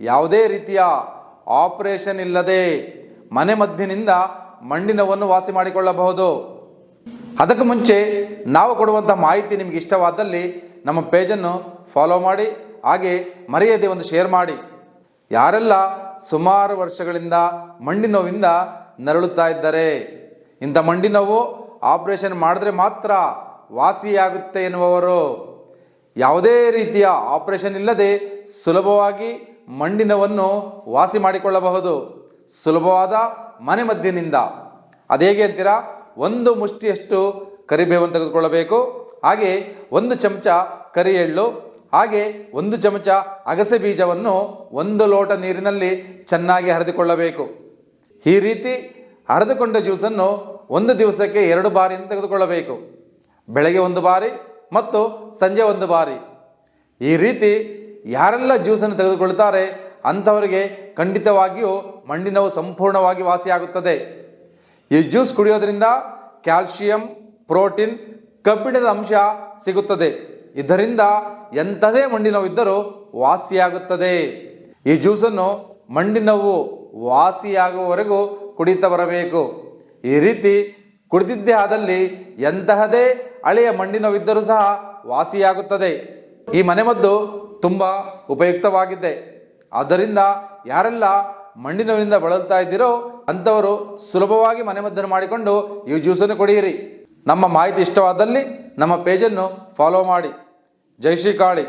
ಯಾವುದೇ ರೀತಿಯ ಆಪರೇಷನ್ ಇಲ್ಲದೆ ಮನೆ ಮದ್ದಿನಿಂದ ಮಂಡಿನವನ್ನು ವಾಸಿ ಮಾಡಿಕೊಳ್ಳಬಹುದು. ಅದಕ್ಕೆ ಮುಂಚೆ ನಾವು ಕೊಡುವಂಥ ಮಾಹಿತಿ ನಿಮಗೆ ಇಷ್ಟವಾದಲ್ಲಿ ನಮ್ಮ ಪೇಜನ್ನು ಫಾಲೋ ಮಾಡಿ, ಹಾಗೆ ಮರೆಯದೆ ಒಂದು ಶೇರ್ ಮಾಡಿ. ಯಾರೆಲ್ಲ ಸುಮಾರು ವರ್ಷಗಳಿಂದ ಮಂಡಿ ನೋವಿಂದ ನರಳುತ್ತಾ ಇದ್ದಾರೆ, ಇಂಥ ಮಂಡಿ ನೋವು ಆಪರೇಷನ್ ಮಾಡಿದ್ರೆ ಮಾತ್ರ ವಾಸಿಯಾಗುತ್ತೆ ಎನ್ನುವವರು. ಯಾವುದೇ ರೀತಿಯ ಆಪರೇಷನ್ ಇಲ್ಲದೆ ಸುಲಭವಾಗಿ ಮಂಡಿ ನೋವನ್ನು ವಾಸಿ ಮಾಡಿಕೊಳ್ಳಬಹುದು. ಸುಲಭವಾದ ಮನೆಮದ್ದಿನಿಂದ ಅದೇಗೆ ಅಂತೀರಾ? ಒಂದು ಮುಷ್ಟಿಯಷ್ಟು ಕರಿಬೇವನ್ನು ತೆಗೆದುಕೊಳ್ಳಬೇಕು. ಹಾಗೆ ಒಂದು ಚಮಚ ಕರಿ ಎಳ್ಳು ಹಾಗೆ ಒಂದು ಚಮಚ ಅಗಸೆ ಬೀಜವನ್ನು ಒಂದು ಲೋಟ ನೀರಿನಲ್ಲಿ ಚೆನ್ನಾಗಿ ಹರಿದುಕೊಳ್ಳಬೇಕು. ಈ ರೀತಿ ಹರಿದುಕೊಂಡ ಜ್ಯೂಸನ್ನು ಒಂದು ದಿವಸಕ್ಕೆ ಎರಡು ಬಾರಿ ತೆಗೆದುಕೊಳ್ಳಬೇಕು. ಬೆಳಗ್ಗೆ ಒಂದು ಬಾರಿ ಮತ್ತು ಸಂಜೆ ಒಂದು ಬಾರಿ. ಈ ರೀತಿ ಯಾರೆಲ್ಲ ಜ್ಯೂಸನ್ನು ತೆಗೆದುಕೊಳ್ತಾರೆ ಅಂಥವರಿಗೆ ಖಂಡಿತವಾಗಿಯೂ ಮಂಡಿ ನೋವು ಸಂಪೂರ್ಣವಾಗಿ ವಾಸಿಯಾಗುತ್ತದೆ. ಈ ಜ್ಯೂಸ್ ಕುಡಿಯೋದ್ರಿಂದ ಕ್ಯಾಲ್ಶಿಯಂ, ಪ್ರೋಟೀನ್, ಕಬ್ಬಿಣದ ಅಂಶ ಸಿಗುತ್ತದೆ. ಇದರಿಂದ ಎಂಥದೇ ಮಂಡಿ ನೋವಿದ್ದರೂ ವಾಸಿಯಾಗುತ್ತದೆ. ಈ ಜ್ಯೂಸನ್ನು ಮಂಡಿ ನೋವು ವಾಸಿಯಾಗುವವರೆಗೂ ಕುಡಿತಾ ಬರಬೇಕು. ಈ ರೀತಿ ಕುಡಿದಿದ್ದೇ ಆದಲ್ಲಿ ಎಂತಹದೇ ಹಳೆಯ ಮಂಡಿ ನೋವಿದ್ದರೂ ಸಹ ವಾಸಿಯಾಗುತ್ತದೆ. ಈ ಮನೆಮದ್ದು ತುಂಬ ಉಪಯುಕ್ತವಾಗಿದೆ ಆದ್ದರಿಂದ ಯಾರೆಲ್ಲ ಮಣ್ಣಿನವರಿಂದ ಬಳಲ್ತಾ ಇದ್ದೀರೋ ಅಂಥವರು ಸುಲಭವಾಗಿ ಮನೆಮದ್ದನ್ನು ಮಾಡಿಕೊಂಡು ಈ ಜ್ಯೂಸನ್ನು ಕುಡಿಯಿರಿ. ನಮ್ಮ ಮಾಹಿತಿ ಇಷ್ಟವಾದಲ್ಲಿ ನಮ್ಮ ಪೇಜನ್ನು ಫಾಲೋ ಮಾಡಿ. ಜೈ ಶ್ರೀ ಕಾಳಿ.